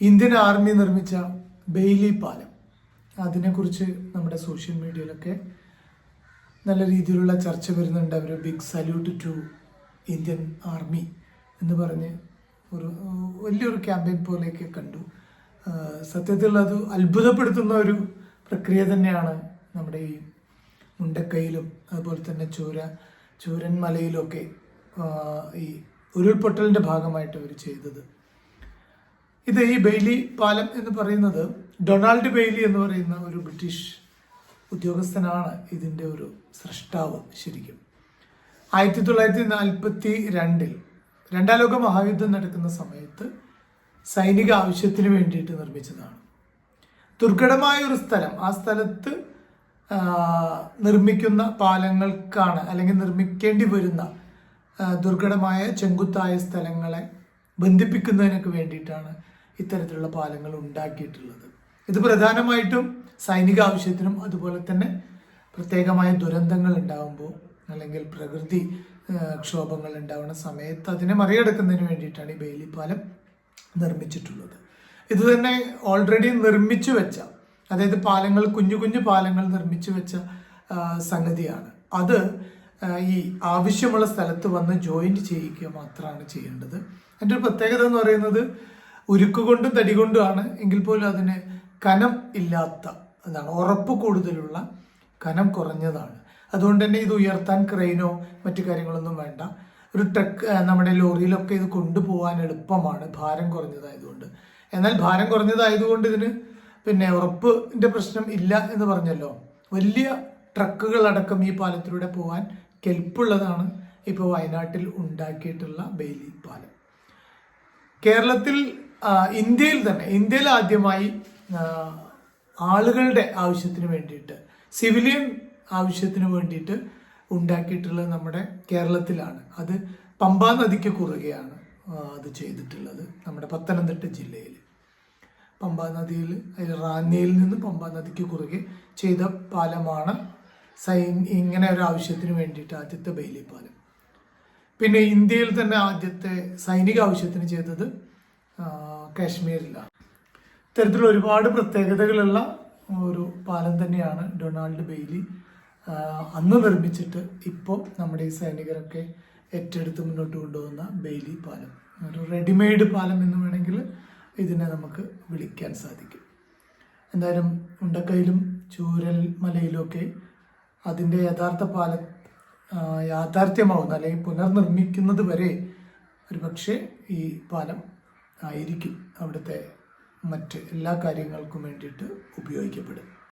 Indian army നിർമ്മിച്ച Bailey പാലം. അതിനെക്കുറിച്ച് നമ്മുടെ സോഷ്യൽ മീഡിയയിലൊക്കെ നല്ല രീതിയിലുള്ള ചർച്ച വരുന്നുണ്ട്. അവർ big salute to Indian army എന്ന് പറഞ്ഞ് ഒരു വലിയൊരു ക്യാമ്പയിൻ പോലെയൊക്കെ കണ്ടു. സത്യത്തിൽ അത് അത്ഭുതപ്പെടുത്തുന്ന ഒരു പ്രക്രിയ തന്നെയാണ് നമ്മുടെ ഈ മുണ്ടക്കൈയിലും അതുപോലെ തന്നെ ചൂര ചൂരൻമലയിലൊക്കെ ഈ ഉരുൾപൊട്ടലിന്റെ ഭാഗമായിട്ട് അവർ ചെയ്തത്. ഇത് ഈ ബെയ്ലി പാലം എന്ന് പറയുന്നത് ഡൊണാൾഡ് ബെയ്ലി എന്ന് പറയുന്ന ഒരു ബ്രിട്ടീഷ് ഉദ്യോഗസ്ഥനാണ് ഇതിന്റെ ഒരു സൃഷ്ടാവ് ശരിക്കും. ആയിരത്തി തൊള്ളായിരത്തി നാൽപ്പത്തി രണ്ടിൽ രണ്ടാം ലോക മഹായുദ്ധം നടക്കുന്ന സമയത്ത് സൈനിക ആവശ്യത്തിന് വേണ്ടിയിട്ട് നിർമ്മിച്ചതാണ്. ദുർഘടമായ ഒരു സ്ഥലം. ആ സ്ഥലത്ത് നിർമ്മിക്കുന്ന പാലങ്ങൾക്കാണ് അല്ലെങ്കിൽ നിർമ്മിക്കേണ്ടി വരുന്ന ദുർഘടമായ ചെങ്കുത്തായ സ്ഥലങ്ങളെ ബന്ധിപ്പിക്കുന്നതിനൊക്കെ വേണ്ടിയിട്ടാണ് ഇത്തരത്തിലുള്ള പാലങ്ങൾ ഉണ്ടാക്കിയിട്ടുള്ളത്. ഇത് പ്രധാനമായിട്ടും സൈനിക ആവശ്യത്തിനും അതുപോലെ തന്നെ പ്രത്യേകമായ ദുരന്തങ്ങൾ ഉണ്ടാകുമ്പോൾ അല്ലെങ്കിൽ പ്രകൃതി ക്ഷോഭങ്ങൾ ഉണ്ടാവുന്ന സമയത്ത് അതിനെ മറികടക്കുന്നതിന് വേണ്ടിയിട്ടാണ് ഈ ബെയിലി പാലം നിർമ്മിച്ചിട്ടുള്ളത്. ഇത് തന്നെ ഓൾറെഡി നിർമ്മിച്ചു വെച്ച അതായത് പാലങ്ങൾ കുഞ്ഞു കുഞ്ഞു പാലങ്ങൾ നിർമ്മിച്ചു വെച്ച സംഗതിയാണ്. അത് ഈ ആവശ്യമുള്ള സ്ഥലത്ത് വന്ന് ജോയിന്റ് ചെയ്യിക്കുക മാത്രമാണ് ചെയ്യേണ്ടത്. അതിന്റെ ഒരു പ്രത്യേകത എന്ന് പറയുന്നത് ഉരുക്ക് കൊണ്ടും തടി കൊണ്ടുമാണ് എങ്കിൽ പോലും അതിന് കനം ഇല്ലാത്ത എന്താണ് ഉറപ്പ് കൂടുതലുള്ള കനം കുറഞ്ഞതാണ്. അതുകൊണ്ട് തന്നെ ഇത് ഉയർത്താൻ ക്രെയിനോ മറ്റു കാര്യങ്ങളൊന്നും വേണ്ട. ഒരു ട്രക്ക് നമ്മുടെ ലോറിയിലൊക്കെ ഇത് കൊണ്ടുപോകാൻ എളുപ്പമാണ്. ഭാരം കുറഞ്ഞതായതുകൊണ്ട്. എന്നാൽ ഭാരം കുറഞ്ഞതായതുകൊണ്ട് ഇതിന് പിന്നെ ഉറപ്പിന്റെ പ്രശ്നം ഇല്ല എന്ന് പറഞ്ഞല്ലോ. വലിയ ട്രക്കുകളടക്കം ഈ പാലത്തിലൂടെ പോകാൻ കെൽപ്പുള്ളതാണ് ഇപ്പോൾ വയനാട്ടിൽ ഉണ്ടാക്കിയിട്ടുള്ള ബെയിലി പാലം. കേരളത്തിൽ ഇന്ത്യയിൽ തന്നെ ഇന്ത്യയിൽ ആദ്യമായി ആളുകളുടെ ആവശ്യത്തിന് വേണ്ടിയിട്ട് സിവിലിയൻ ആവശ്യത്തിന് വേണ്ടിയിട്ട് ഉണ്ടാക്കിയിട്ടുള്ളത് നമ്മുടെ കേരളത്തിലാണ്. അത് പമ്പാ നദിക്ക് കുറുകയാണ് അത് ചെയ്തിട്ടുള്ളത് നമ്മുടെ പത്തനംതിട്ട ജില്ലയിൽ. പമ്പാ നദിയിൽ റാന്നിയിൽ നിന്ന് പമ്പാ നദിക്ക് കുറുകെ ചെയ്ത പാലമാണ് സൈൻ ഇങ്ങനെ ഒരു ആവശ്യത്തിന് വേണ്ടിയിട്ട് ആദ്യത്തെ ബെയിലി പാലം. പിന്നെ ഇന്ത്യയിൽ തന്നെ ആദ്യത്തെ സൈനിക ആവശ്യത്തിന് ചെയ്തത് കാശ്മീരിലാണ്. ഇത്തരത്തിൽ ഒരുപാട് പ്രത്യേകതകളുള്ള ഒരു പാലം തന്നെയാണ് ഡൊണാൾഡ് ബെയ്ലി. അന്ന് നിർമ്മിച്ചിട്ട് ഇപ്പോൾ നമ്മുടെ ഈ സൈനികരൊക്കെ ഏറ്റെടുത്ത് മുന്നോട്ട് കൊണ്ടുപോകുന്ന ബെയ്ലി പാലം. ഒരു റെഡിമെയ്ഡ് പാലം എന്ന് വേണമെങ്കിൽ ഇതിനെ നമുക്ക് വിളിക്കാൻ സാധിക്കും. എന്തായാലും ഉണ്ടക്കയിലും ചൂരൽ മലയിലുമൊക്കെ അതിന്റെ യഥാർത്ഥ പാല യാഥാർത്ഥ്യമാവുന്ന അല്ലെങ്കിൽ പുനർനിർമ്മിക്കുന്നത് വരെ ഒരു പക്ഷേ ഈ പാലം ആയിരിക്കും അവിടുത്തെ മറ്റ് എല്ലാ കാര്യങ്ങൾക്കും വേണ്ടിയിട്ട് ഉപയോഗിക്കപ്പെടും